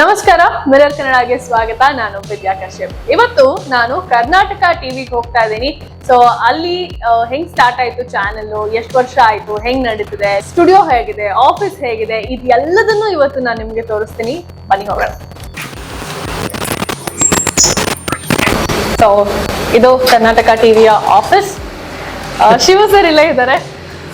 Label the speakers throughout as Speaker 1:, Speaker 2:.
Speaker 1: ನಮಸ್ಕಾರ ಮಿರರ್ ಕನ್ನಡಗೆ ಸ್ವಾಗತ. ನಾನು ವಿದ್ಯಾ ಕಶ್ಯಪ್. ಇವತ್ತು ನಾನು ಕರ್ನಾಟಕ ಟಿವಿಗೆ ಹೋಗ್ತಾ ಇದ್ದೀನಿ. ಸೊ ಅಲ್ಲಿ ಹೆಂಗ್ ಸ್ಟಾರ್ಟ್ ಆಯ್ತು ಚಾನೆಲ್ ಎಷ್ಟು ವರ್ಷ ಆಯ್ತು? ಹೆಂಗ್ ನಡೀತಿದೆ? ಸ್ಟುಡಿಯೋ ಹೇಗಿದೆ? ಆಫೀಸ್ ಹೇಗಿದೆ? ಇದೆಲ್ಲದನ್ನು ಇವತ್ತು ನಾನು ನಿಮ್ಗೆ ತೋರಿಸ್ತೀನಿ. ಬನ್ನಿ ಹೋಗೋಣ. ಸೊ ಇದು ಕರ್ನಾಟಕ ಟಿವಿಯ ಆಫೀಸ್ ಶಿವ ಸರ್ ಇಲ್ಲೇ ಇದ್ದಾರೆ.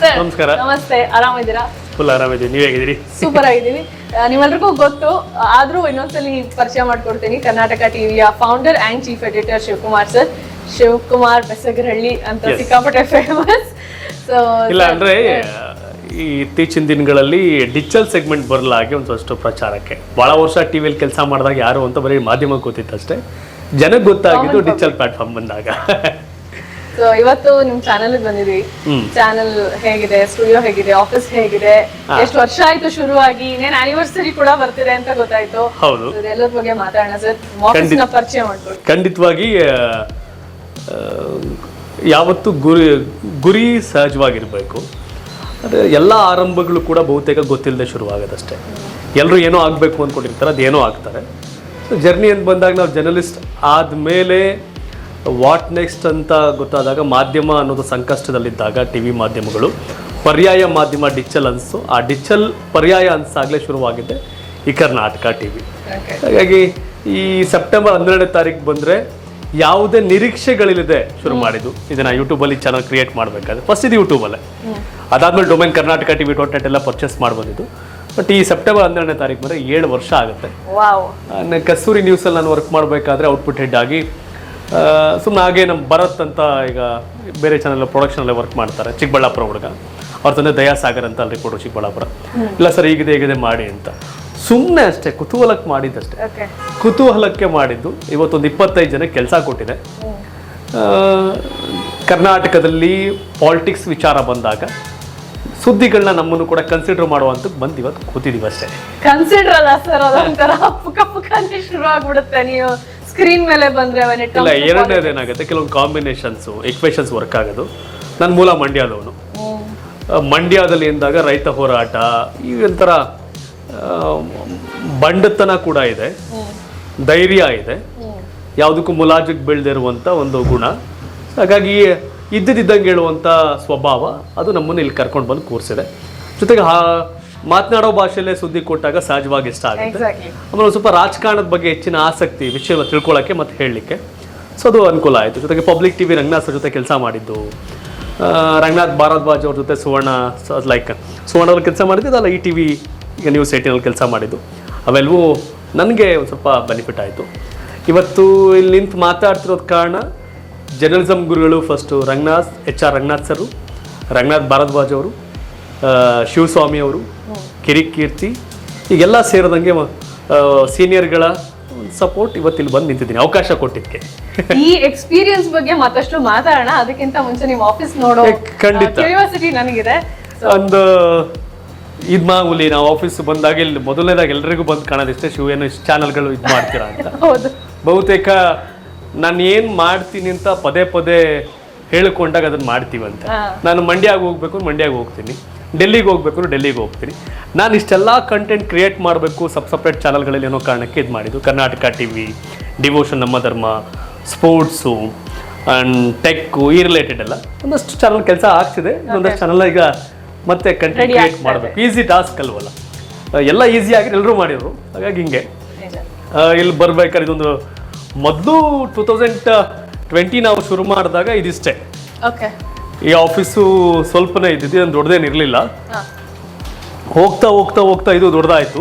Speaker 1: ಸರ್
Speaker 2: ನಮಸ್ಕಾರ.
Speaker 1: ನಮಸ್ತೆ. ಆರಾಮಿದ್ದೀರಾ?
Speaker 2: ಫುಲ್ ಆರಾಮಿದ್ದೀವಿ. ನೀವು ಹೇಗಿದ್ದೀರಿ?
Speaker 1: ಸೂಪರ್ ಆಗಿದ್ದೀವಿ. ಆ, ನಿಮ್ಮೆಲ್ರಿಗೂ ಗೊತ್ತು. ಆದ್ರೂ ಇನ್ನೊಂದ್ಸಲಿ ಪರಿಚಯ ಮಾಡ್ಕೊಡ್ತೀನಿ. ಕರ್ನಾಟಕ ಟಿವಿಯ founder and chief editor Shivakumar sir. Shivakumar Besagarahalli ಅಂತ. ಸಿಕ್ಕಾಪಟ್ಟೆ ಫೇಮಸ್ ಸೊ
Speaker 2: ಇಲ್ಲ ಅಂದ್ರೆ ಈ ಇತ್ತೀಚಿನ ದಿನಗಳಲ್ಲಿ ಡಿಜಿಟಲ್ ಸೆಗ್ಮೆಂಟ್ ಬರಲಾಗಿ ಒಂದಷ್ಟು ಪ್ರಚಾರಕ್ಕೆ. ಭಾಳ ವರ್ಷ ಟಿವಿಯಲ್ಲಿ ಕೆಲಸ ಮಾಡಿದಾಗ ಯಾರು ಅಂತ ಬರೀ ಮಾಧ್ಯಮ ಗೊತ್ತಿತ್ತು ಅಷ್ಟೇ ಜನಕ್ಕೆ ಗೊತ್ತಾಗಿದ್ದು ಡಿಜಿಟಲ್ ಪ್ಲಾಟ್ಫಾರ್ಮ್ ಬಂದಾಗ.
Speaker 1: ಸೊ ಇವತ್ತು ನಿಮ್ ಚಾನೆಲ್ ಬಂದಿರಿ
Speaker 2: ಹ್ಮ್.
Speaker 1: ಚಾನೆಲ್ ಹೇಗಿದೆ? ಸ್ಟುಡಿಯೋ ಹೇಗಿದೆ? ಆಫೀಸ್ ಹೇಗಿದೆ? ಎಷ್ಟು ವರ್ಷ ಆಯ್ತು ಶುರುವಾಗಿ? ಇನ್ನೇನ್ ಆನಿವರ್ಸರಿ ಕೂಡ ಬರ್ತಿದೆ ಅಂತ ಗೊತ್ತಾಯ್ತು.
Speaker 2: ಹೌದು.
Speaker 1: ಎಲ್ಲರ ಬಗ್ಗೆ ಮಾತಾಡೋಣ ಸರ್. ಆಫೀಸ್ನ ಪರಿಚಯ ಮಾಡ್ಕೊಳ್ಳಿ
Speaker 2: ಖಂಡಿತವಾಗಿ ಆ, ಯಾವತ್ತು ಗುರಿ ಗುರಿ ಸಹಜವಾಗಿರಬೇಕು. ಅದೇ ಎಲ್ಲ ಆರಂಭಗಳು ಕೂಡ ಬಹುತೇಕ ಗೊತ್ತಿಲ್ಲದೆ ಶುರುವಾಗೋದಷ್ಟೇ ಎಲ್ಲರೂ ಏನೋ ಆಗಬೇಕು ಅಂದ್ಕೊಂಡಿರ್ತಾರೆ ಅದೇನೋ ಆಗ್ತಾರೆ. ಸೊ ಜರ್ನಿ ಅಂತ ಬಂದಾಗ ನಾವು ಜರ್ನಲಿಸ್ಟ್ ಆದಮೇಲೆ ವಾಟ್ ನೆಕ್ಸ್ಟ್ ಅಂತ ಗೊತ್ತಾದಾಗ ಮಾಧ್ಯಮ ಅನ್ನೋದು ಸಂಕಷ್ಟದಲ್ಲಿದ್ದಾಗ ಟಿ ವಿ ಮಾಧ್ಯಮಗಳು ಪರ್ಯಾಯ ಮಾಧ್ಯಮ ಡಿಜಿಟಲ್ ಅನ್ಸು. ಆ ಡಿಜಿಟಲ್ ಪರ್ಯಾಯ ಅನ್ಸಾಗಲೇ ಶುರುವಾಗಿದೆ ಈ ಕರ್ನಾಟಕ ಟಿ ವಿ ಹಾಗಾಗಿ ಈ ಸೆಪ್ಟೆಂಬರ್ ಹನ್ನೆರಡನೇ ತಾರೀಕು ಬಂದರೆ ಯಾವುದೇ ನಿರೀಕ್ಷೆಗಳಿಲ್ಲದೆ ಶುರು ಮಾಡಿದ್ದು. ಇದನ್ನು ಯೂಟ್ಯೂಬಲ್ಲಿ ಚಾನಲ್ ಕ್ರಿಯೇಟ್ ಮಾಡಬೇಕಾದ್ರೆ. ಫಸ್ಟ್ ಇದು ಯೂಟ್ಯೂಬಲ್ಲೇ. ಅದಾದಮೇಲೆ domain Karnataka TV dot net ಎಲ್ಲ ಪರ್ಚೇಸ್ ಮಾಡ್ಬಂದಿದ್ದು. ಬಟ್ ಈ ಸೆಪ್ಟೆಂಬರ್ ಹನ್ನೆರಡನೇ ತಾರೀಕು ಬಂದರೆ ಏಳು ವರ್ಷ ಆಗುತ್ತೆ. ಕಸ್ತೂರಿ ನ್ಯೂಸಲ್ಲಿ ನಾನು ವರ್ಕ್ ಮಾಡಬೇಕಾದ್ರೆ ಔಟ್ಪುಟ್ ಹೆಡ್ ಆಗಿ ಸುಮ್ಮನೆ ಹಾಗೆ ನಮ್ಮ ಭರತ್ ಅಂತ ಈಗ ಬೇರೆ ಚಾನಲ್ ಪ್ರೊಡಕ್ಷನಲ್ಲೇ ವರ್ಕ್ ಮಾಡ್ತಾರೆ ಚಿಕ್ಕಬಳ್ಳಾಪುರ ಹುಡುಗ. ಅವ್ರ ತಂದೆ ದಯಾಸಾಗರ್ ಅಂತ ಅಲ್ಲಿ ಕೊಡು ಚಿಕ್ಕಬಳ್ಳಾಪುರ. ಇಲ್ಲ ಸರ್ ಹೀಗಿದೆ ಈಗಿದೆ ಮಾಡಿ ಅಂತ. ಸುಮ್ಮನೆ ಅಷ್ಟೇ ಕುತೂಹಲಕ್ಕೆ ಮಾಡಿದ್ದಷ್ಟೇ. ಕುತೂಹಲಕ್ಕೆ ಮಾಡಿದ್ದು ಇವತ್ತೊಂದು ಇಪ್ಪತ್ತೈದು ಜನ ಕೆಲಸ ಕೊಟ್ಟಿದೆ. ಕರ್ನಾಟಕದಲ್ಲಿ ಪಾಲಿಟಿಕ್ಸ್ ವಿಚಾರ ಬಂದಾಗ ಸುದ್ದಿಗಳನ್ನ ನಮ್ಮನ್ನು ಕೂಡ ಕನ್ಸಿಡರ್ ಮಾಡುವಂತ ಬಂದು ಇವತ್ತು ಕೂತಿದೀವಿ ಅಷ್ಟೇ.
Speaker 1: ಕನ್ಸಿಡರ್ ಅಲ್ಲ ಸರ್ ಅದೊಂಥರ ಪುಕ ಪುಕ ಶುರು ಆಗ್ಬಿಡುತ್ತೆ ನೀವು. ಸ್ಕ್ರೀನ್ ಮೇಲೆ ಬಂದ್ರೆ
Speaker 2: ಇಲ್ಲ ಎರಡನೇದು ಏನಾಗುತ್ತೆ ಕೆಲವೊಂದು ಕಾಂಬಿನೇಷನ್ಸು ಇಕ್ವೇಷನ್ಸ್ ವರ್ಕ್ ಆಗೋದು. ನನ್ನ ಮೂಲ ಮಂಡ್ಯದವನು. ಆ, ಮಂಡ್ಯದಲ್ಲಿ ಎಂದಾಗ ರೈತ ಹೋರಾಟ ಈ ಒಂಥರ ಬಂಡತನ ಕೂಡ ಇದೆ. ಧೈರ್ಯ ಇದೆ. ಯಾವುದಕ್ಕೂ ಮುಲಾಜಿಗೆ ಬೆಳೆದಿರುವಂಥ ಒಂದು ಗುಣ. ಹಾಗಾಗಿ ಇದ್ದಿದ್ದಂಗೆ ಹೇಳುವಂಥ ಸ್ವಭಾವ ಅದು ನಮ್ಮನ್ನು ಇಲ್ಲಿ ಕರ್ಕೊಂಡು ಬಂದು ಕೂರಿಸಿದೆ. ಜೊತೆಗೆ ಹಾ ಮಾತನಾಡೋ ಭಾಷೆಯಲ್ಲೇ ಸುದ್ದಿ ಕೊಟ್ಟಾಗ ಸಹಜವಾಗಿ ಇಷ್ಟ ಆಗುತ್ತೆ. ಆಮೇಲೆ ಒಂದು ಸ್ವಲ್ಪ ರಾಜಕಾರಣದ ಬಗ್ಗೆ ಹೆಚ್ಚಿನ ಆಸಕ್ತಿ ವಿಷಯ ತಿಳ್ಕೊಳ್ಳೋಕ್ಕೆ ಮತ್ತು ಹೇಳಲಿಕ್ಕೆ. ಸೊ ಅದು ಅನುಕೂಲ ಆಯಿತು. ಜೊತೆಗೆ public T V Ranganath sir ಜೊತೆ ಕೆಲಸ ಮಾಡಿದ್ದು. ರಂಗನಾಥ್ ಭಾರದ್ವಾಜ್ ಅವ್ರ ಜೊತೆ ಸುವರ್ಣ ಲೈಕ್ ಸುವರ್ಣ ಅವ್ರ ಕೆಲಸ ಮಾಡಿದ್ದು ಅಲ್ಲ ಈ ಟಿ ವಿ ಈಗ ನ್ಯೂಸ್ ಏಟಿನಲ್ಲಿ ಕೆಲಸ ಮಾಡಿದ್ದು. ಅವೆಲ್ಲವೂ ನನಗೆ ಒಂದು ಸ್ವಲ್ಪ ಬೆನಿಫಿಟ್ ಆಯಿತು. ಇವತ್ತು ಇಲ್ಲಿ ನಿಂತು ಮಾತಾಡ್ತಿರೋದು ಕಾರಣ ಜರ್ನಲಿಸಮ್ ಗುರುಗಳು first Ranganath H R Ranganath sir Ranganath Bharadwaj ಅವರು ಶಿವಸ್ವಾಮಿ ಅವರು ಕಿರಿಕ್ ಕೀರ್ತಿ ಈಗೆಲ್ಲ ಸೇರಿದಂಗೆ ಸೀನಿಯರ್ಗಳ ಸಪೋರ್ಟ್ ಇವತ್ತಿಲ್ಲಿ ಬಂದು ನಿಂತಿದ್ದೀನಿ ಅವಕಾಶ ಕೊಟ್ಟಿದ್ದಕ್ಕೆ.
Speaker 1: ಈ ಎಕ್ಸ್ಪೀರಿಯನ್ಸ್ ಬಗ್ಗೆ ಮತ್ತಷ್ಟು ಮಾತಾಡೋಣ ಅದಕ್ಕಿಂತ ಮುಂಚೆ ನಿಮ್ಮ ಆಫೀಸ್ ನೋಡೋ
Speaker 2: ಖಂಡಿತ.
Speaker 1: ಕ್ಯೂರಿಯಾಸಿಟಿ ನನಗಿದೆ.
Speaker 2: ಒಂದು ಇದು ಮಾಮೂಲಿ ನಾವು ಆಫೀಸ್ ಬಂದಾಗ ಇಲ್ಲಿ ಮೊದಲನೇದಾಗ ಎಲ್ರಿಗೂ ಬಂದು ಕಾಣೋದಿಷ್ಟೇ ಶಿವ ಏನು ಇಷ್ಟು ಚಾನಲ್ಗಳು ಇದು ಮಾಡ್ತೀರಾ ಅಂತ.
Speaker 1: ಹೌದು.
Speaker 2: ಬಹುತೇಕ ನಾನು ಏನು ಮಾಡ್ತೀನಿ ಅಂತ ಪದೇ ಪದೇ ಹೇಳಿಕೊಂಡಾಗ ಅದನ್ನು ಮಾಡ್ತೀವಂತೆ. ನಾನು ಮಂಡ್ಯಾಗ ಹೋಗ್ಬೇಕು ಮಂಡ್ಯಾಗ ಹೋಗ್ತೀನಿ. ಡೆಲ್ಲಿಗೆ ಹೋಗ್ಬೇಕು ಡೆಲ್ಲಿಗೆ ಹೋಗ್ತೀನಿ. ನಾನು ಇಷ್ಟೆಲ್ಲ ಕಂಟೆಂಟ್ ಕ್ರಿಯೇಟ್ ಮಾಡಬೇಕು ಸಬ್ ಸಪ್ರೇಟ್ ಚಾನಲ್ಗಳಲ್ಲಿ ಏನೋ ಕಾರಣಕ್ಕೆ ಇದು ಮಾಡಿದ್ದು. ಕರ್ನಾಟಕ ಟಿ ವಿ ಡಿವೋಷನ್ ನಮ್ಮ ಧರ್ಮ ಸ್ಪೋರ್ಟ್ಸು ಆ್ಯಂಡ್ ಟೆಕ್ಕು ಈ ರಿಲೇಟೆಡ್ ಎಲ್ಲ. ಒಂದಷ್ಟು ಚಾನಲ್ ಕೆಲಸ ಆಗ್ತಿದೆ. ಒಂದಷ್ಟು ಚಾನಲ್ ಈಗ ಮತ್ತೆ ಕಂಟೆಂಟ್ ಕ್ರಿಯೇಟ್ ಮಾಡಬೇಕು. ಈಸಿ ಟಾಸ್ಕ್ ಅಲ್ವಲ್ಲ. ಎಲ್ಲ ಈಸಿ ಆಗಿ ಎಲ್ಲರೂ ಮಾಡಿದ್ರು. ಹಾಗಾಗಿ ಹಿಂಗೆ. ಇಲ್ಲಿ. ಬರ್ಬೇಕಾದ್ರೆ ಇದೊಂದು ಮೊದಲು ಟೂ ತೌಸಂಡ್ ಟ್ವೆಂಟಿ ನಾವು ಶುರು ಮಾಡಿದಾಗ ಇದಿಷ್ಟೇ.
Speaker 1: ಓಕೆ
Speaker 2: ಈ ಆಫೀಸು ಸ್ವಲ್ಪನೇ ಇದ್ದಿದ್ದು ನಾನು ದೊಡ್ಡದೇನು ಇರಲಿಲ್ಲ. ಹೋಗ್ತಾ ಹೋಗ್ತಾ ಹೋಗ್ತಾ ಇದು ದೊಡ್ಡದಾಯಿತು.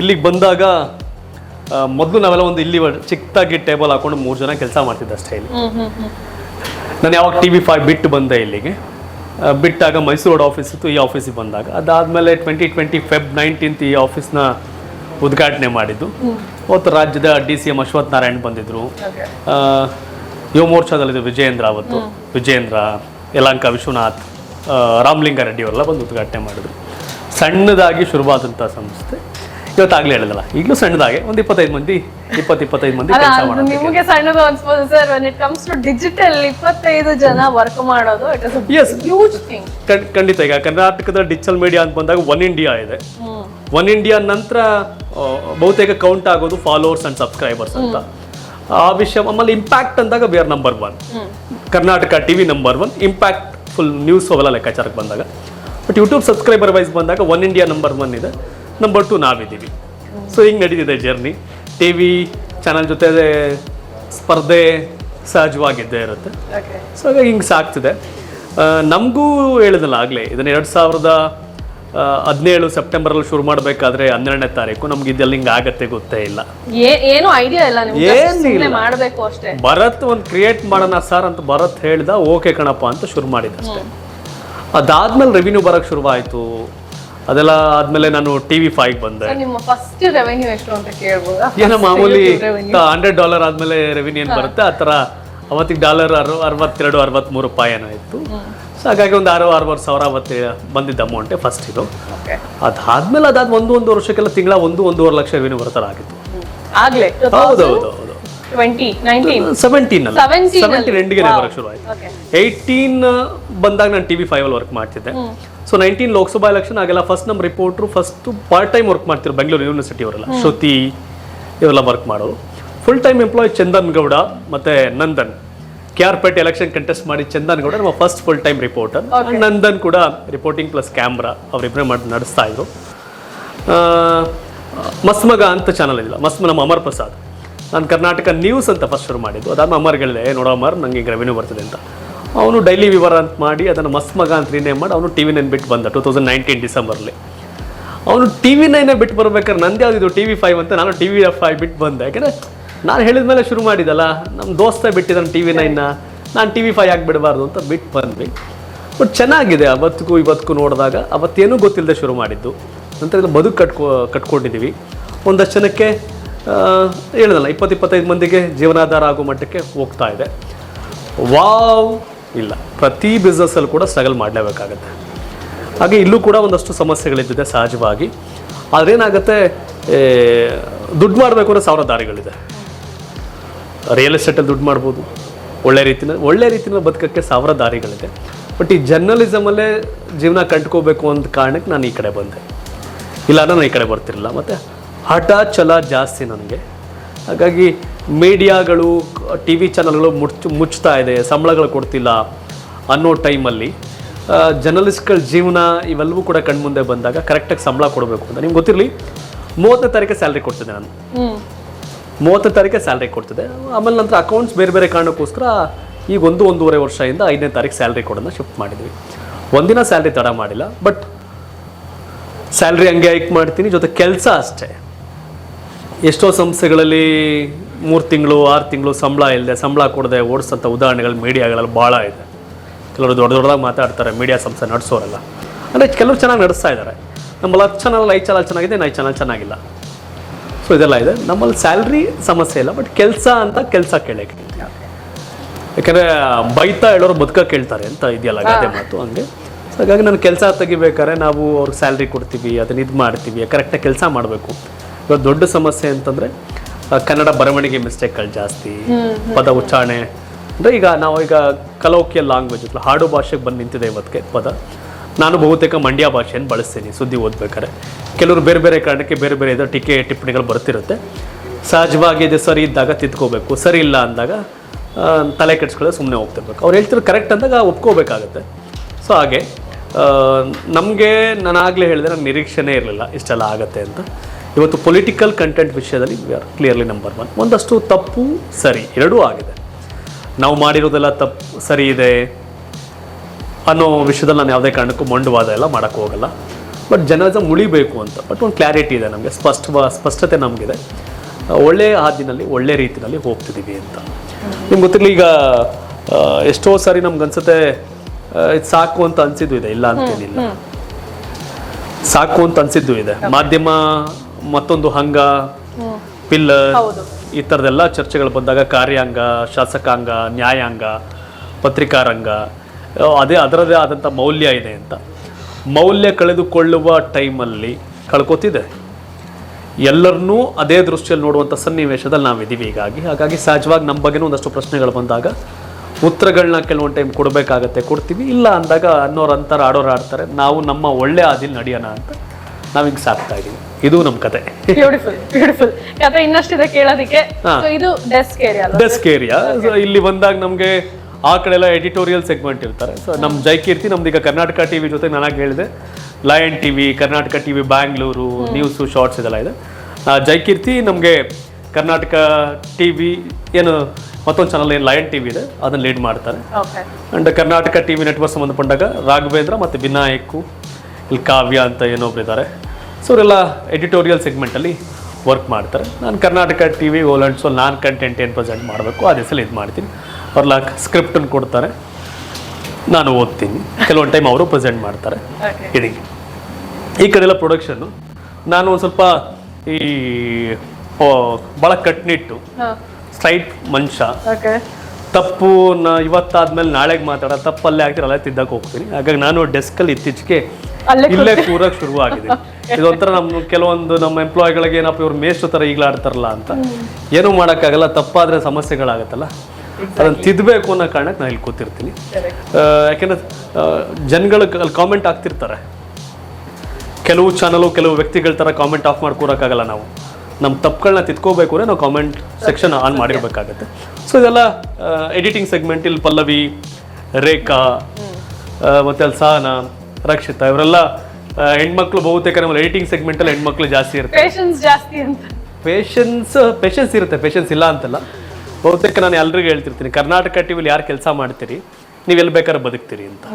Speaker 2: ಇಲ್ಲಿಗೆ ಬಂದಾಗ ಮೊದಲು ನಾವೆಲ್ಲ ಒಂದು ಇಲ್ಲಿ ಚಿಕ್ಕದಾಗಿ ಟೇಬಲ್ ಹಾಕೊಂಡು ಮೂರು ಜನ ಕೆಲಸ ಮಾಡ್ತಿದ್ದೆ ಅಷ್ಟೇ ಇಲ್ಲಿ. ನಾನು ಯಾವಾಗ ಟಿ ವಿ ಫೈವ್ ಬಿಟ್ಟು ಬಂದೆ ಇಲ್ಲಿಗೆ. ಬಿಟ್ಟಾಗ ಮೈಸೂರು ರೋಡ್ ಆಫೀಸ್ ಇತ್ತು ಈ ಆಫೀಸಿಗೆ ಬಂದಾಗ. ಅದಾದಮೇಲೆ ಟ್ವೆಂಟಿ ಟ್ವೆಂಟಿ ಫೆಬ್ ನೈನ್ಟೀನ್ತ್ ಈ ಆಫೀಸ್ನ ಉದ್ಘಾಟನೆ ಮಾಡಿದ್ದು. ಅವತ್ತು ರಾಜ್ಯದ D C M Ashwath Narayan ಆ, ಯುವ ಮೋರ್ಚಾದಲ್ಲಿದ್ದು ವಿಜಯೇಂದ್ರ ಅವತ್ತು. ವಿಜಯೇಂದ್ರ ಯಲಂಕ ವಿಶ್ವನಾಥ್ ರಾಮಲಿಂಗ ರೆಡ್ಡಿ ಅವರೆಲ್ಲ ಬಂದು ಉದ್ಘಾಟನೆ ಮಾಡಿದ್ರು. ಸಣ್ಣದಾಗಿ ಶುರುವಾದಂಥ ಸಂಸ್ಥೆ. ಇವತ್ತಾಗಲೇ ಹೇಳಿದಲ್ಲ ಈಗಲೂ ಸಣ್ಣದಾಗೆ ಒಂದು ಇಪ್ಪತ್ತೈದು ಮಂದಿ ಇಪ್ಪತ್ತು ಇಪ್ಪತ್ತೈದು ಮಂದಿ ಕೆಲಸ ಮಾಡೋದು
Speaker 1: ನಿಮಗೆ ಸಣ್ಣದು ಅನ್ಸ್ಬೋದು sir when it comes to digital ಇಪ್ಪತ್ತೈದು ಜನ ವರ್ಕ್ ಮಾಡೋದು ಇಟ್ ಇಸ್. ಹ್ಯೂಜ್ ಥಿಂಗ್
Speaker 2: ಖಂಡಿತ ಈಗ ಕರ್ನಾಟಕದ ಡಿಜಿಟಲ್ ಮೀಡಿಯಾ ಅಂತ ಬಂದಾಗ ಒನ್ ಇಂಡಿಯಾ ಇದೆ. ಒನ್ ಇಂಡಿಯಾ ನಂತರ ಬಹುತೇಕ ಕೌಂಟ್ ಆಗೋದು ಫಾಲೋವರ್ಸ್ ಅಂಡ್ ಸಬ್ಸ್ಕ್ರೈಬರ್ಸ್ ಅಂತ. ವಿಷಯ ಆಮೇಲೆ ಇಂಪ್ಯಾಕ್ಟ್ ಅಂದಾಗ V R number one Karnataka T V number one impactful news ಅವೆಲ್ಲ ಲೆಕ್ಕಾಚಾರಕ್ಕೆ ಬಂದಾಗ. ಬಟ್ ಯೂಟ್ಯೂಬ್ ಸಬ್ಸ್ಕ್ರೈಬರ್ ವೈಸ್ ಬಂದಾಗ ಒನ್ ಇಂಡಿಯಾ ನಂಬರ್ ಒನ್ ಇದೆ. ನಂಬರ್ ಟು ನಾವಿದ್ದೀವಿ. ಸೊ ಹಿಂಗೆ ನಡೀತಿದೆ ಜರ್ನಿ ಟಿ ವಿ ಚಾನಲ್ ಜೊತೆ ಸ್ಪರ್ಧೆ ಸಹಜವಾಗಿದ್ದೇ ಇರುತ್ತೆ. ಸೊ ಹಾಗಾಗಿ ಹಿಂಗೆ ಸಾಕ್ತಿದೆ. ನಮಗೂ ಹೇಳಿದಲ್ಲ ಆಗಲೇ ಇದನ್ನು ಎರಡು ಸಾವಿರದ ಆ, ಹದಿನೇಳು ಸೆಪ್ಟೆಂಬರಲ್ಲಿ ಶುರು ಮಾಡಬೇಕಾದ್ರೆ ಹನ್ನೆರಡನೇ ತಾರೀಕು. ನಮ್ಗೆ ಇದೆಲ್ಲ ಹಿಂಗೆ ಆಗತ್ತೆ ಗೊತ್ತೇ ಇಲ್ಲ.
Speaker 1: ಏನು ಐಡಿಯಾ ಇಲ್ಲ ಏನು ಮಾಡಬೇಕು ಅಷ್ಟೇ.
Speaker 2: ಭರತ್ ಒಂದು ಕ್ರಿಯೇಟ್ ಮಾಡೋಣ ಸರ್ ಅಂತ ಭರತ್ ಹೇಳ್ದ ಓಕೆ ಕಣಪ್ಪ ಅಂತ ಶುರು ಮಾಡಿದ ಅಷ್ಟೇ. ಅದಾದ್ಮೇಲೆ ರೆವಿನ್ಯೂ ಶುರು ಶುರುವಾಯಿತು. ಅದೆಲ್ಲ ಆದ್ಮೇಲೆ ನಾನು ಟಿವಿ ಫೈವ್ ಬಂದೆ.
Speaker 1: ನಿಮ್ಮ ಫಸ್ಟ್ ರೆವೆನ್ಯೂ ಎಷ್ಟು ಅಂತ ಕೇಳ್ಬೋದಾ?
Speaker 2: ಏನೋ ಮಾಮೂಲಿ ಹಂಡ್ರೆಡ್ ಡಾಲರ್ ಆದ್ಮೇಲೆ ರೆವಿನ್ಯೂ ಏನು ಬರುತ್ತೆ? ಆ ಥರ ಅವತ್ತಿಗೆ ಡಾಲರ್ ಅರು ಅರವತ್ತೆರಡು ಅರವತ್ತ್ಮೂರು ರೂಪಾಯಿ ಏನೋ ಇತ್ತು ಸೊ ಹಾಗಾಗಿ ಒಂದು ಆರು ಅರವತ್ತು ಸಾವಿರ ಅವತ್ತು ಬಂದಿದ್ದ ಅಮೌಂಟೇ ಫಸ್ಟ್ ಇದು. ಅದಾದ್ಮೇಲೆ ಅದಾದ ಒಂದು ಒಂದು ವರ್ಷಕ್ಕೆಲ್ಲ ತಿಂಗಳ ಒಂದು ಒಂದೂವರೆ ಲಕ್ಷ ರೆವಿನ್ಯೂ ಬರ್ತಾರೆ ಆಗಿತ್ತು
Speaker 1: ಆಗ್ಲೇ.
Speaker 2: ಹೌದು ಹೌದು ಹೌದು. ಸೆವೆಂಟೀನ್ ಅಲ್ಲ.
Speaker 1: 17
Speaker 2: ಸೆವೆಂಟೀನ್ ಎಂಡಿಗೆ ಬರೋಕ್ಕೆ ಶುರು ಆಯ್ತು ಏಯ್ಟೀನ್ ಬಂದಾಗ ನಾನು ಟಿ ವಿ ಅಲ್ಲಿ ವರ್ಕ್ ಮಾಡ್ತಿದ್ದೆ. ಸೊ ನೈನ್ಟೀನ್ ಲೋಕಸಭಾ ಎಲೆಕ್ಷನ್ ಆಗೆಲ್ಲ ಫಸ್ಟ್ ನಮ್ಮ ರಿಪೋರ್ಟ್ರು ಫಸ್ಟ್ ಪಾರ್ಟ್ ಟೈಮ್ ವರ್ಕ್ ಮಾಡ್ತಿರು ಬೆಂಗಳೂರು ಯೂನಿವರ್ಸಿಟಿ ಅವರೆಲ್ಲ ಶ್ರುತಿ ಇವೆಲ್ಲ ವರ್ಕ್ ಮಾಡೋರು. Full time employ Chandan Gowda ಮತ್ತೆ Nandan. K R Pete election contest ಮಾಡಿ ಚಂದನ್ ಗೌಡ ನಮ್ಮ first full time reporter Nandan ಕೂಡ ರಿಪೋರ್ಟಿಂಗ್ ಪ್ಲಸ್ ಕ್ಯಾಮ್ರಾ ಅವರಿಬ್ಬರೇ ಮಾಡಿ ನಡೆಸ್ತಾ ಇದ್ರು. ಮಸ್ಮಗ ಅಂತ ಚಾನಲ್ ಇಲ್ಲ. ಮಸ್ಮ ನಮ್ಮ ಅಮರ್ ಪ್ರಸಾದ್. ನಾನು ಕರ್ನಾಟಕ ನ್ಯೂಸ್ ಅಂತ ಫಸ್ಟ್ ಶುರು ಮಾಡಿದ್ದು. ಅದಾದ ಅಮರ್ ಹೇಳಿದೆ ನೋಡೋ ಅಮರ್ ನನಗೆ ಈಗ ರೆವೆನ್ಯೂ ಬರ್ತದೆ ಅಂತ. ಅವನು ಡೈಲಿ ವಿವರ ಅಂತ ಮಾಡಿ ಅದನ್ನು ಮಸ್ಮಗ ಅಂತ ರೀನೇಮ್ ಮಾಡಿ ಅವನು ಟಿ ವಿ ನೈನ್ ಬಿಟ್ಟು ಬಂದ ಟೂ ತೌಸಂಡ್ ನೈನ್ಟೀನ್ ಡಿಸೆಂಬರ್ಲಿ. ಅವನು ಟಿ ವಿ ನೈನೇ ಬಿಟ್ಟು ಬರ್ಬೇಕಾದ್ರೆ ನಂದು ಯಾವ್ದಿದು ಟಿ ವಿ ಫೈವ್ ಅಂತ? ನಾನು ಟಿ ವಿ ಫೈವ್ ಬಿಟ್ಟು ಬಂದೆ. ಯಾಕಂದರೆ ನಾನು ಹೇಳಿದ ಮೇಲೆ ಶುರು ಮಾಡಿದಲ್ಲ ನಮ್ಮ ದೋಸ್ತ ಬಿಟ್ಟಿದ್ದಾನೆ ಟಿ ವಿ ನೈನ್ನ ನಾನು ಟಿ ವಿ ಫೈ ಆಗಿಬಿಡಬಾರ್ದು ಬಿಡಬಾರ್ದು ಅಂತ ಬಿಟ್ಟು ಬಂದ್ವಿ. ಬಟ್ ಚೆನ್ನಾಗಿದೆ ಅವತ್ತಿಗೂ ಇವತ್ತಿಗೂ ನೋಡಿದಾಗ. ಅವತ್ತೇನೂ ಗೊತ್ತಿಲ್ಲದೆ ಶುರು ಮಾಡಿದ್ದು. ನಂತರ ಇದು ಬದುಕು ಕಟ್ಕೊ ಕಟ್ಕೊಂಡಿದ್ದೀವಿ ಒಂದಷ್ಟು ಜನಕ್ಕೆ ಹೇಳಿದಲ್ಲ ಇಪ್ಪತ್ತು ಇಪ್ಪತ್ತೈದು ಮಂದಿಗೆ ಜೀವನಾಧಾರ ಆಗೋ ಮಟ್ಟಕ್ಕೆ ಹೋಗ್ತಾ ಇದೆ. ವಾವ್! ಇಲ್ಲ, ಪ್ರತಿ ಬಿಸ್ನೆಸ್ಸಲ್ಲಿ ಕೂಡ ಸ್ಟ್ರಗಲ್ ಮಾಡಲೇಬೇಕಾಗತ್ತೆ. ಹಾಗೆ ಇಲ್ಲೂ ಕೂಡ ಒಂದಷ್ಟು ಸಮಸ್ಯೆಗಳಿದ್ದಿದೆ ಸಹಜವಾಗಿ. ಆದ್ರೆ ಏನಾಗುತ್ತೆ ದುಡ್ಡು ಮಾಡಬೇಕು ಅನ್ನೋ ಸಾವಿರ ದಾರಿಗಳಿದೆ. ರಿಯಲ್ ಎಸ್ಟೇಟಲ್ಲಿ ದುಡ್ಡು ಮಾಡ್ಬೋದು. ಒಳ್ಳೆ ರೀತಿನ ಒಳ್ಳೆ ರೀತಿನ ಬದುಕಕ್ಕೆ ಸಾವಿರ ದಾರಿಗಳಿದೆ. ಬಟ್ ಈ ಜರ್ನಲಿಸಮಲ್ಲೇ ಜೀವನ ಕಂಡ್ಕೋಬೇಕು ಅಂತ ಕಾರಣಕ್ಕೆ ನಾನು ಈ ಕಡೆ ಬಂದೆ. ಇಲ್ಲ ನಾನು ಈ ಕಡೆ ಬರ್ತಿರಲಿಲ್ಲ. ಮತ್ತು ಹಠ ಛಲ ಜಾಸ್ತಿ ನನಗೆ. ಹಾಗಾಗಿ ಮೀಡಿಯಾಗಳು ಟಿ ವಿ ಚಾನಲ್ಗಳು ಮುಚ್ಚು ಮುಚ್ತಾ ಇದೆ. ಸಂಬಳಗಳು ಕೊಡ್ತಿಲ್ಲ ಅನ್ನೋ ಟೈಮಲ್ಲಿ ಜರ್ನಲಿಸ್ಟ್ಗಳ ಜೀವನ ಇವೆಲ್ಲವೂ ಕೂಡ ಕಣ್ಮುಂದೆ ಬಂದಾಗ ಕರೆಕ್ಟಾಗಿ ಸಂಬಳ ಕೊಡಬೇಕು ಅಂತ. ನಿಮ್ಗೆ ಗೊತ್ತಿರಲಿ, ಮೂವತ್ತನೇ ತಾರೀಕು ಸ್ಯಾಲ್ರಿ ಕೊಡ್ತಿದ್ದೆ ನಾನು. ಮೂವತ್ತನೇ ತಾರೀಕೆ ಸ್ಯಾಲ್ರಿ ಕೊಡ್ತಿದೆ. ಆಮೇಲೆ ನಂತರ ಅಕೌಂಟ್ಸ್ ಬೇರೆ ಬೇರೆ ಕಾರಣಕ್ಕೋಸ್ಕರ ಈಗ ಒಂದು ಒಂದೂವರೆ ವರ್ಷದಿಂದ ಐದನೇ ತಾರೀಕು ಸ್ಯಾಲ್ರಿ ಕೊಡೋದನ್ನ ಶಿಫ್ಟ್ ಮಾಡಿದ್ವಿ. ಒಂದಿನ ಸ್ಯಾಲ್ರಿ ತಡ ಮಾಡಿಲ್ಲ ಬಟ್ ಸ್ಯಾಲ್ರಿ ಹಂಗೆ ಹೈಕ್ ಮಾಡ್ತೀನಿ. ಜೊತೆ ಕೆಲಸ ಅಷ್ಟೇ. ಎಷ್ಟೋ ಸಂಸ್ಥೆಗಳಲ್ಲಿ ಮೂರು ತಿಂಗಳು, ಆರು ತಿಂಗಳು ಸಂಬಳ ಇಲ್ಲದೆ ಸಂಬಳ ಕೊಡದೆ ಓಡಿಸೋಂಥ ಉದಾಹರಣೆಗಳು ಮೀಡಿಯಾಗಳಲ್ಲಿ ಭಾಳ ಇದೆ. ಕೆಲವರು ದೊಡ್ಡ ದೊಡ್ಡದಾಗಿ ಮಾತಾಡ್ತಾರೆ ಮೀಡಿಯಾ ಸಂಸ್ಥೆ ನಡೆಸೋರೆಲ್ಲ. ಅಂದರೆ ಕೆಲವರು ಚೆನ್ನಾಗಿ ನಡೆಸ್ತಾ ಇದ್ದಾರೆ. ನಮ್ಮಲ್ಲಿ ಚಾನಲ್, ಐದು ಚಾನಲ್ ಚೆನ್ನಾಗಿದೆ ನೈ ಚಾನಲ್ ಚೆನ್ನಾಗಿಲ್ಲ. ಸೊ ಇದೆಲ್ಲ ಇದೆ. ನಮ್ಮಲ್ಲಿ ಸ್ಯಾಲ್ರಿ ಸಮಸ್ಯೆ ಇಲ್ಲ ಬಟ್ ಕೆಲಸ ಅಂತ ಕೆಲಸ ಕೇಳಕ್ಕೆ. ಯಾಕಂದರೆ ಬೈತಾ ಹೇಳೋರು ಬದುಕ ಕೇಳ್ತಾರೆ ಅಂತ ಇದೆಯಲ್ಲ ಗಾದೆ ಮಾತು ಹಂಗೆ. ಸೊ ಹಾಗಾಗಿ ನಾನು ಕೆಲಸ ತೆಗಿಬೇಕಾದ್ರೆ ನಾವು ಅವ್ರಿಗೆ ಸ್ಯಾಲ್ರಿ ಕೊಡ್ತೀವಿ ಅದನ್ನ ಇದು ಮಾಡ್ತೀವಿ ಕರೆಕ್ಟಾಗಿ ಕೆಲಸ ಮಾಡಬೇಕು. ಇವಾಗ ದೊಡ್ಡ ಸಮಸ್ಯೆ ಅಂತಂದರೆ ಕನ್ನಡ ಬರವಣಿಗೆ ಮಿಸ್ಟೇಕ್ಗಳು ಜಾಸ್ತಿ ಪದ ಉಚ್ಚಾರಣೆ. ಅಂದರೆ ಈಗ ನಾವು ಈಗ ಕಲೋಕಿಯ ಲ್ಯಾಂಗ್ವೇಜ್ ಹಾಡು ಭಾಷೆಗೆ ಬಂದು ನಿಂತಿದೆ ಇವತ್ತಿಗೆ ಪದ. ನಾನು ಬಹುತೇಕ ಮಂಡ್ಯ ಭಾಷೆಯನ್ನು ಬಳಸ್ತೀನಿ, ಸುದ್ದಿ ಓದಬೇಕಾದ್ರೆ. ಕೆಲವರು ಬೇರೆ ಬೇರೆ ಕಾರಣಕ್ಕೆ ಬೇರೆ ಬೇರೆ ಇದರ ಟೀಕೆ ಟಿಪ್ಪಣಿಗಳು ಬರ್ತಿರುತ್ತೆ. ಸಹಜವಾಗಿ ಇದು ಸರಿ ಇದ್ದಾಗ ತಿದ್ಕೋಬೇಕು, ಸರಿ ಇಲ್ಲ ಅಂದಾಗ ತಲೆ ಕೆಡ್ಸ್ಕೊಳ್ಳೋ ಸುಮ್ಮನೆ ಹೋಗ್ತಿರ್ಬೇಕು. ಅವ್ರು ಹೇಳ್ತಿರೋ ಕರೆಕ್ಟ್ ಅಂದಾಗ ಒಪ್ಕೋಬೇಕಾಗತ್ತೆ. ಸೊ ಹಾಗೆ ನಮಗೆ ನಾನು ಆಗಲೇ ಹೇಳಿದೆ ನನ್ನ ನಿರೀಕ್ಷೆನೇ ಇರಲಿಲ್ಲ ಇಷ್ಟೆಲ್ಲ ಆಗುತ್ತೆ ಅಂತ. ಇವತ್ತು ಪೊಲಿಟಿಕಲ್ ಕಂಟೆಂಟ್ ವಿಷಯದಲ್ಲಿ V R clearly number one ಒಂದಷ್ಟು ತಪ್ಪು ಸರಿ, ಎರಡೂ ಆಗಿದೆ. ನಾವು ಮಾಡಿರೋದೆಲ್ಲ ತಪ್ಪು, ಸರಿ ಇದೆ. ಅನ್ನೋ ವಿಷಯದಲ್ಲಿ ನಾನು ಯಾವುದೇ ಕಾರಣಕ್ಕೂ ಮಂಡುವಾದ ಎಲ್ಲ ಮಾಡೋಕ್ಕೆ ಹೋಗಲ್ಲ. ಬಟ್ ಜರ್ನಲಿಸಮ್ ಉಳಿಬೇಕು ಅಂತ ಬಟ್ ಒಂದು ಕ್ಲಾರಿಟಿ ಇದೆ ನಮಗೆ ಸ್ಪಷ್ಟ ಸ್ಪಷ್ಟತೆ ನಮಗಿದೆ. ಒಳ್ಳೆಯ ಹಾದಿನಲ್ಲಿ ಒಳ್ಳೆ ರೀತಿಯಲ್ಲಿ ಹೋಗ್ತಿದ್ದೀವಿ ಅಂತ. ನಿಮ್ಗೆ ಗೊತ್ತಿರಲಿ ಈಗ ಎಷ್ಟೋ ಸಾರಿ ನಮ್ಗೆ ಅನ್ಸುತ್ತೆ ಇದು ಸಾಕು ಅಂತ ಅನ್ಸಿದ್ದು ಇದೆ ಇಲ್ಲ ಅಂತೇನಿಲ್ಲ ಸಾಕು ಅಂತ ಅನ್ಸಿದ್ದು ಇದೆ. ಮಾಧ್ಯಮ ಮತ್ತೊಂದು ಹಂಗ ಪಿಲ್ಲರ್
Speaker 1: ಹೌದು.
Speaker 2: ಈ ಥರದೆಲ್ಲ ಚರ್ಚೆಗಳು ಬಂದಾಗ ಕಾರ್ಯಾಂಗ ಶಾಸಕಾಂಗ ನ್ಯಾಯಾಂಗ ಪತ್ರಿಕಾರಂಗ ಅದೇ ಅದರದೇ ಆದಂಥ ಮೌಲ್ಯ ಇದೆ ಅಂತ. ಮೌಲ್ಯ ಕಳೆದುಕೊಳ್ಳುವ ಟೈಮಲ್ಲಿ ಕಳ್ಕೊತಿದೆ. ಎಲ್ಲರನ್ನೂ ಅದೇ ದೃಷ್ಟಿಯಲ್ಲಿ ನೋಡುವಂಥ ಸನ್ನಿವೇಶದಲ್ಲಿ ನಾವಿದ್ದೀವಿ ಹೀಗಾಗಿ. ಹಾಗಾಗಿ ಸಹಜವಾಗಿ ನಮ್ಮ ಬಗ್ಗೆನೂ ಒಂದಷ್ಟು ಪ್ರಶ್ನೆಗಳು ಬಂದಾಗ ಉತ್ತರಗಳನ್ನ ಕೆಲವೊಂದು ಟೈಮ್ ಕೊಡಬೇಕಾಗತ್ತೆ ಕೊಡ್ತೀವಿ. ಇಲ್ಲ ಅಂದಾಗ ಅನ್ನೋರು ಅಂತಾರೆ ಆಡೋರು ಆಡ್ತಾರೆ. ನಾವು ನಮ್ಮ ಒಳ್ಳೆ ಹಾದಿಲಿ ನಡೆಯೋಣ ಅಂತ ನಾವೀಗ ಸಾಕ್ತಾ ಇದೀವಿ. ಇದು ನಮ್ಮ ಕತೆ.
Speaker 1: ಬ್ಯೂಟಿಫುಲ್ ಬ್ಯೂಟಿಫುಲ್ ಯಾಕಂದ್ರೆ ಇನ್ನಷ್ಟಿದೆ ಕೇಳೋದಕ್ಕೆ. ಇದು ಡೆಸ್ಕ್ ಏರಿಯಾ
Speaker 2: ಡೆಸ್ಕ್ ಏರಿಯಾ ಇಲ್ಲಿ ಬಂದಾಗ ನಮಗೆ ಆ ಕಡೆ ಎಲ್ಲ ಎಡಿಟೋರಿಯಲ್ ಸೆಗ್ಮೆಂಟ್ ಇರ್ತಾರೆ ಸೊ ನಮ್ಮ ಜೈಕೀರ್ತಿ ನಮ್ದು ಈಗ ಕರ್ನಾಟಕ ಟಿವಿ ಜೊತೆ ನನಗೆ ಹೇಳಿದೆ. Lion TV Karnataka TV Bangalore news shorts ಇದೆಲ್ಲ ಇದೆ. ಜೈಕೀರ್ತಿ ನಮಗೆ ಕರ್ನಾಟಕ ಟಿವಿ ಏನು ಮತ್ತೊಂದು ಚಾನಲ್ ಏನು ಲಯನ್ ಟಿವಿ ಇದೆ ಅದನ್ನು ಲೀಡ್ ಮಾಡ್ತಾರೆ.
Speaker 1: And
Speaker 2: and Karnataka TV network ಸಂಬಂಧಪಟ್ಟಾಗ Raghavendra ಮತ್ತು ವಿನಾಯಕು ಇಲ್ಲಿ ಕಾವ್ಯ ಅಂತ ಏನೊಬ್ರು ಇದ್ದಾರೆ ಸೊ ಅವರೆಲ್ಲ ಎಡಿಟೋರಿಯಲ್ ಸೆಗ್ಮೆಂಟಲ್ಲಿ ವರ್ಕ್ ಮಾಡ್ತಾರೆ. ನಾನು ಕರ್ನಾಟಕ ಟಿ ವಿ ಓಲ್ಯಾಂಡ್ಸು ಸೊ ನಾನು ಕಂಟೆಂಟ್ ಏನು ಪ್ರೆಸೆಂಟ್ ಮಾಡಬೇಕು ಅದೇ ಸಲ ಇದು ಮಾಡ್ತೀನಿ. ಅವ್ರೆಲ್ಲ ಸ್ಕ್ರಿಪ್ಟನ್ನು ಕೊಡ್ತಾರೆ. ನಾನು ಓದ್ತೀನಿ. ಕೆಲವೊಂದು ಟೈಮ್ ಅವರು ಪ್ರೆಸೆಂಟ್ ಮಾಡ್ತಾರೆ.
Speaker 1: ಓಕೆ
Speaker 2: ಈ ಕಡೆ ಎಲ್ಲ ಪ್ರೊಡಕ್ಷನ್ನು ನಾನು ಒಂದು ಸ್ವಲ್ಪ ಈ ಭಾಳ ಕಟ್ನಿಟ್ಟು ಸ್ಟ್ರೈಟ್ ಮನುಷ್ಯ ತಪ್ಪು ನ ಇವತ್ತಾದ್ಮೇಲೆ ನಾಳೆಗೆ ಮಾತಾಡೋ ತಪ್ಪಲ್ಲೇ ಆಗ್ತಿರಲ್ಲ ತಿದ್ದಕ್ಕೆ ಹೋಗ್ತೀನಿ. ಹಾಗಾಗಿ ನಾನು ಡೆಸ್ಕಲ್ಲಿ ಇತ್ತೀಚೆಗೆ ಇಲ್ಲೇ ಕೂರಕ್ಕೆ ಶುರು ಆಗಿದೆ ಇದೊಂಥರ ನಮ್ಮ ಕೆಲವೊಂದು ನಮ್ಮ ಎಂಪ್ಲಾಯ್ಗಳಿಗೆ ಏನಪ್ಪ ಇವ್ರು ಮೇಷ್ಟ್ರ ಥರ ಈಗಲಾಡ್ತಾರಲ್ಲ ಅಂತ. ಏನೂ ಮಾಡೋಕ್ಕಾಗಲ್ಲ ತಪ್ಪಾದ್ರೆ ಸಮಸ್ಯೆಗಳಾಗತ್ತಲ್ಲ? ಅದನ್ನು ತಿದ್ದಬೇಕು ಅನ್ನೋ ಕಾರಣಕ್ಕೆ ನಾನು ಇಲ್ಲಿ ಕೂತಿರ್ತೀನಿ. ಯಾಕೆಂದ್ರೆ ಜನಗಳು ಅಲ್ಲಿ ಕಾಮೆಂಟ್ ಆಗ್ತಿರ್ತಾರೆ ಕೆಲವು ಚಾನಲು ಕೆಲವು ವ್ಯಕ್ತಿಗಳ ಥರ ಕಾಮೆಂಟ್ ಆಫ್ ಮಾಡಿ ಆಗಲ್ಲ ನಾವು. ನಮ್ಮ ತಪ್ಪುಗಳನ್ನ ತಿದ್ಕೋಬೇಕು ಅಂದರೆ ನಾವು ಕಾಮೆಂಟ್ ಸೆಕ್ಷನ್ ಆನ್ ಮಾಡಿರಬೇಕಾಗತ್ತೆ. ಸೊ ಇದೆಲ್ಲ ಎಡಿಟಿಂಗ್ ಸೆಗ್ಮೆಂಟ್ ಇಲ್ಲಿ ಪಲ್ಲವಿ ರೇಖಾ ಮತ್ತು ಮತ್ತೆ ಅಲ್ಲಿ ಸಹನ ರಕ್ಷಿತಾ. ಇವರೆಲ್ಲ ಹೆಣ್ಮಕ್ಳು ಬಹುತೇಕ ನಮ್ಮ ಎಡಿಟಿಂಗ್ ಸೆಗ್ಮೆಂಟಲ್ಲಿ ಹೆಣ್ಮಕ್ಳು ಜಾಸ್ತಿ ಇರುತ್ತೆ
Speaker 1: ಪೇಷನ್ಸ್ ಜಾಸ್ತಿ ಅಂತ.
Speaker 2: ಪೇಷನ್ಸ್ ಪೇಷನ್ಸ್ ಇರುತ್ತೆ ಪೇಷನ್ಸ್ ಇಲ್ಲ ಅಂತಲ್ಲ. ಬಹುತೇಕ ನಾನು ಎಲ್ರಿಗೂ ಹೇಳ್ತಿರ್ತೀನಿ ಕರ್ನಾಟಕ ಟಿವಿಲಿ ಯಾರು ಕೆಲಸ ಮಾಡ್ತೀರಿ ನೀವು ಎಲ್ಲಿ ಬೇಕಾದ್ರೆ ಬದುಕ್ತೀರಿ ಅಂತ.